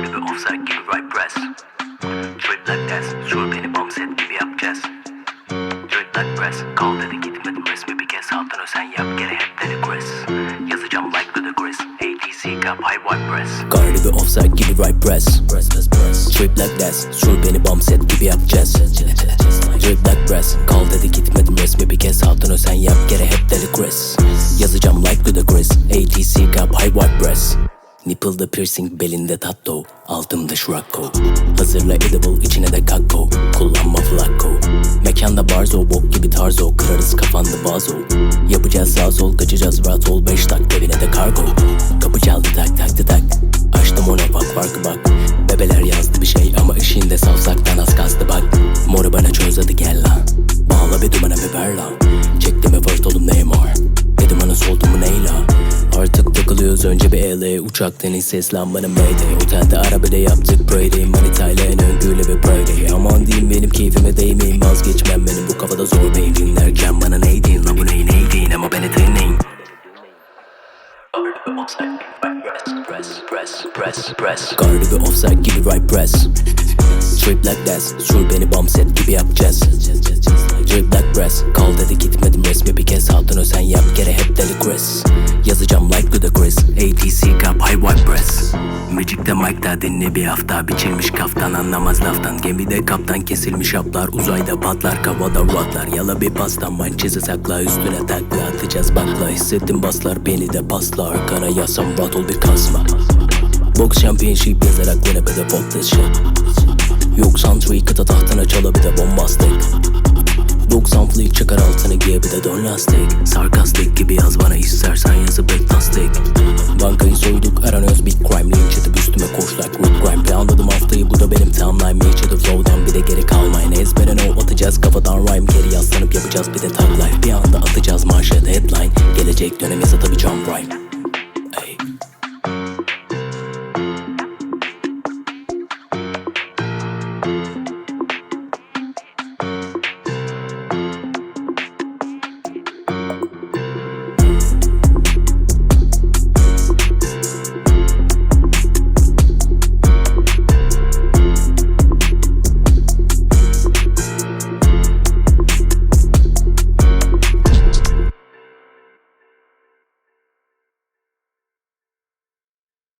Gördü bir offside gibi right press Trip like that Sur beni bomb set gibi yapacağız Trip like press Call dedi gitmedim resmi bir kez. Altına sen yap geri hep dedi Chris. Yazacağım like the Chris. ATC cup high white press Gardı bir offside gibi right press Press press press Trip like that Sur beni bomb set gibi yapacağız Drip like press Call dedi gitmedim resmi bir kez. Altına sen yap geri hep dedi Chris. Yazacağım like the Chris. ATC cup high white press Nipple'da piercing belinde tattoo Altımda şurakko. Hazırla edible içine de kakko. Kullanma flakko. Mekanda barzo bok gibi tarzo. Kırarız kafanda vazo Yapacağız sağ sol kaçacağız rahat ol. Beş tak evine de kargo. Kapı çaldı tak tak tak Açtım ona bak farkı bak. Bebeler yazdı bir şey ama işinde savsaktan az kastı bak. Moru bana çöz gel lan Takılıyoruz önce bir LA Uçaktan hiç seslen bana mayday. Otelde arabada yaptık Brady. Manitayla en öngüyle ve Brady. Aman diyeyim benim keyfime değmeyin. Vazgeçmem benim bu kafada zor beyin Dinlerken bana neydin la bu neyin neydin Ama beni dinleyin. Bir offside gibi right press Strip like that Sur beni bomb set gibi yapacağız. Drip like press Call dedi gitmedim resmi bir kez. Altına sen yap geri hep deli Chris. Yazacağım like Chris. ATC cup high white press. Magic'te Mike'da dinle bir hafta Biçilmiş kaftan. Anlamaz laftan. Gemide kaptan kesilmiş haplar. Uzayda patlar kavada rotlar. Yala bir pastan mançizi sakla Üstüne takla atacağız. Bakla Hissettim baslar beni de pasla Arkana yasam ol bir kasma. Box championship yazarak yine bir de pop this shit Yok santri kıta tahtına çala bir de bombastik 90 fleet çıkar altını giye bir de don lastik Sarkastik gibi yaz bana istersen yazı bektastik Bankayı soyduk aranıyoruz big crime Linç edip üstüme koş like root crime. Planladım haftayı bu da benim timeline Match edip flow'dan bir de geri kalmayın. Ezbere no atacağız kafadan rhyme. Geri yaslanıp yapacağız bir de